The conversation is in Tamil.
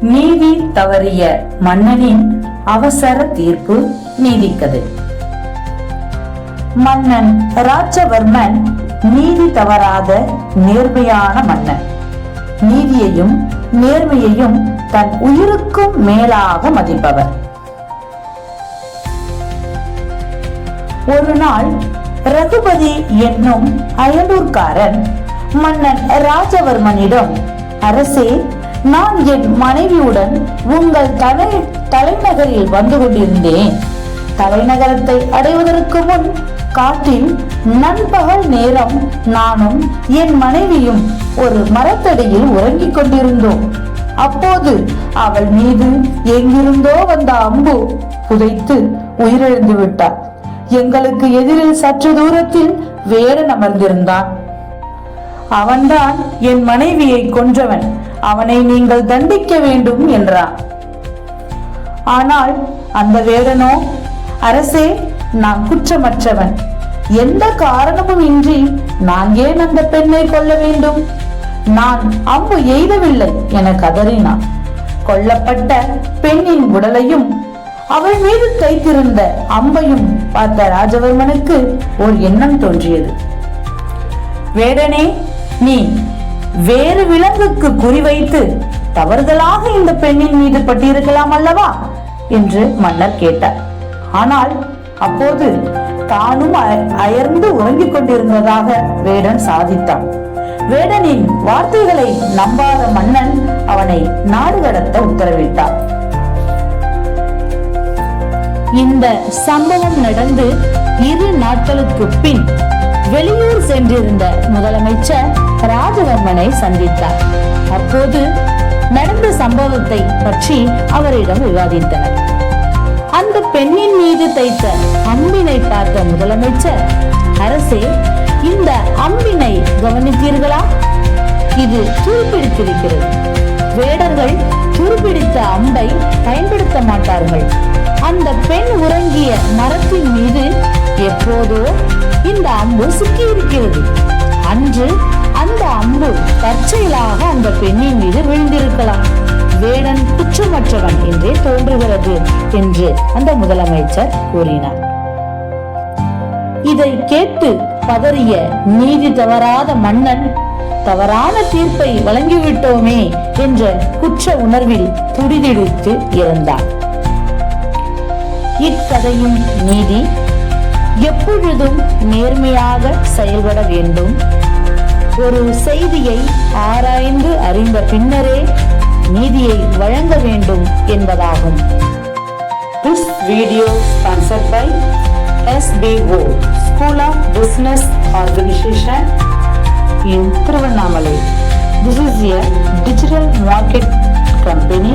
நீதி தவறிய மன்னனின் அவசர தீர்ப்பு நீதிக்கது மன்னன் ராஜவர்மன் நீதி தவறாத நேர்மையான மன்னன். நீதியையும் நேர்மையையும் தன் உயிருக்கும் மேலாக மதிப்பவர். ஒரு நாள் ரகுபதி என்னும் அயலூர்காரன் மன்னன் ராஜவர்மனிடம் அரசே நான் என் மனைவியுடன் உங்கள் தலை தலைநகரில் வந்து கொண்டிருந்தேன். தலைநகரத்தை அடைவதற்கு முன் காட்டில் நண்பகல் நேரம் நானும் என் மனைவியும் ஒரு மரத்தடியில் உறங்கிக் கொண்டிருந்தோம். அப்போது அவள் மீது எங்கிருந்தோ வந்த அம்பு புதைத்து உயிரிழந்து விட்டார் எங்களுக்கு எதிரில் சற்று தூரத்தில் வேடன் அமர்ந்திருந்தான். அவன்தான் என் மனைவியை கொன்றவன். அவனை நீங்கள் தண்டிக்க வேண்டும் என்றான் ஆனால் அந்த வேடனோ அரசே நான் குற்றமற்றவன். எந்த காரணமும் இன்றி நான் ஏன் அந்த பெண்ணை கொல்ல வேண்டும்? நான் அம்பு எய்தவில்லை என கதறினான். கொல்லப்பட்ட பெண்ணின் உடலையும் அவள் மீது தைத்திருந்த அம்பையும் பார்த்த ராஜவர்மனுக்கு ஒரு எண்ணம் தோன்றியது. வேடனே நீ வேறு விலங்குக்கு குறிவைத்து தவறுதலாக இந்த பெண்ணின் மீது பட்டிருக்கலாம் அல்லவா? என்று மன்னர் கேட்டார். ஆனால் அப்போது தானும் அய- அயர்ந்து உறங்கிக் கொண்டிருந்ததாக வேடன் சாதித்தான். வேடனின் வார்த்தைகளை நம்பாத மன்னன் அவனை நாடு கடத்த உத்தரவிட்டார் இந்த சம்பவம் நடந்து இரு நாட்களுக்கு பின் வெளியூர் சென்றிருந்த முதலமைச்சர் ராஜவர்மனை சந்தித்தார். அப்போது நடந்த சம்பவத்தை பற்றி அவரிடம் விவாதித்தனர். அந்த பெண்ணின் மீது தைத்த அம்பினை பார்த்த முதலமைச்சர் அரசே இந்த அம்பினை கவனித்தீர்களா? இது துருப்பிடித்திருக்கிறது. வேடர்கள் துருப்பிடித்த அம்பை பயன்படுத்த மாட்டார்கள். அந்த பெண் உறங்கிய மரத்தின் மீது எப்போதோ இந்த அம்பு சிக்கி இருக்கிறது அன்று அன்பு தற்செயலாக அந்த பெண்ணின் மீது விழுந்திருக்கலாம். வேடன் குற்றமற்றவன் என்றே தோன்றுகிறது என்று அந்த முதலமைச்சர் கூறினார். இதை கேட்டு பதறிய நீதி தவறாத மன்னன் தவறான தீர்ப்பை வழங்கிவிட்டோமே என்ற குற்ற உணர்வில் துடிதிடித்து இருந்தார் இக்கதையின் நீதி எப்பொழுதும் நேர்மையாக செயல்பட வேண்டும். ஒரு செய்தியை ஆராய்ந்து அறிந்த பின்னரே நீதியை வழங்க வேண்டும் என்பதாகும் this video sponsored by SPO school of business organisation in Tiruvannamalai this is a digital market company